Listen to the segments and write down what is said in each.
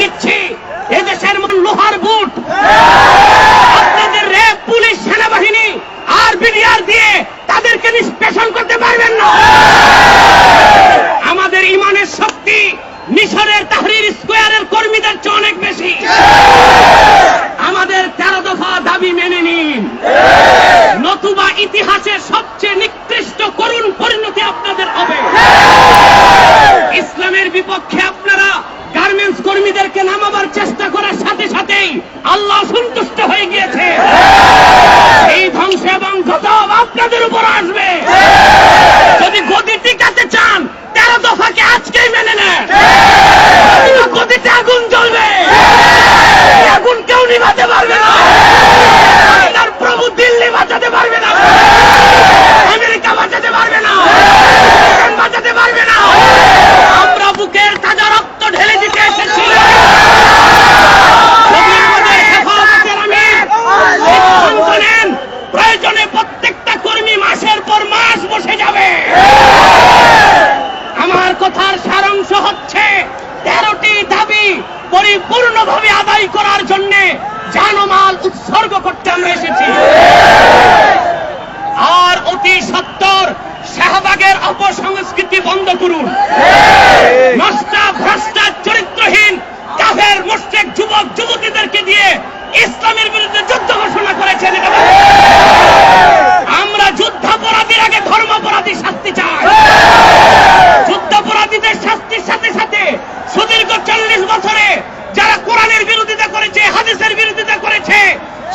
দিচ্ছি। সাথেই আল্লাহ সন্তুষ্ট হয়ে গিয়েছে। এই ধ্বংস এবং আপনাদের উপর আসবে। পরিপূর্ণভাবে আদায় করার জন্য জানমাল উৎসর্গ করতে আমরা এসেছি। আর অতি সত্তর শাহবাগের অপসংস্কৃতি বন্ধ করুন। নষ্টা, ভ্রষ্টা, চরিত্রহীন, কাফের, মুশরিক, যুবক, যুবতীদেরকে দিয়ে ইসলামের বিরুদ্ধে যুদ্ধ ঘোষণা করেছেন এটা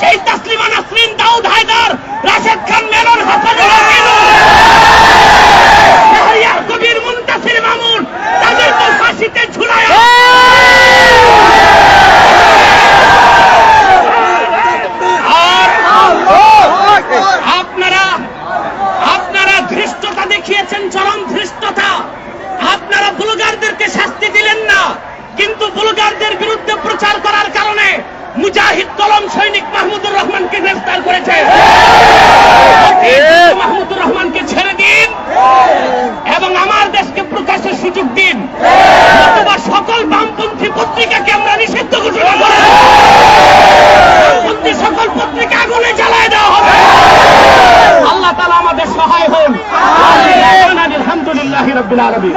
সেই তাসলিমা নাসরিন দাউদ হায়দার, রাশেদ খান ফাঁসিতে ঝুলায়। আপনারা ধৃষ্টতা দেখিয়েছেন, চরম আপনারা শাস্তি দিলেন না, কিন্তু বুলগারদের বিরুদ্ধে প্রচার করার মুজাহিদ কলম সৈনিক মাহমুদুর রহমানকে গ্রেফতার করেছে। মাহমুদুর রহমানকে ছেড়ে দিন। এবং আমার দেশকে প্রকাশের সুযোগ দিন। অথবা সকল বামপন্থী পত্রিকাকে আমরা নিষিদ্ধ ঘোষণা করি সকল পত্রিকা আগুনে জ্বালায় দেওয়া হবে। আল্লাহ তালা আমাদের সহায় হন। আলহামদুলিল্লাহ রবিল আলমী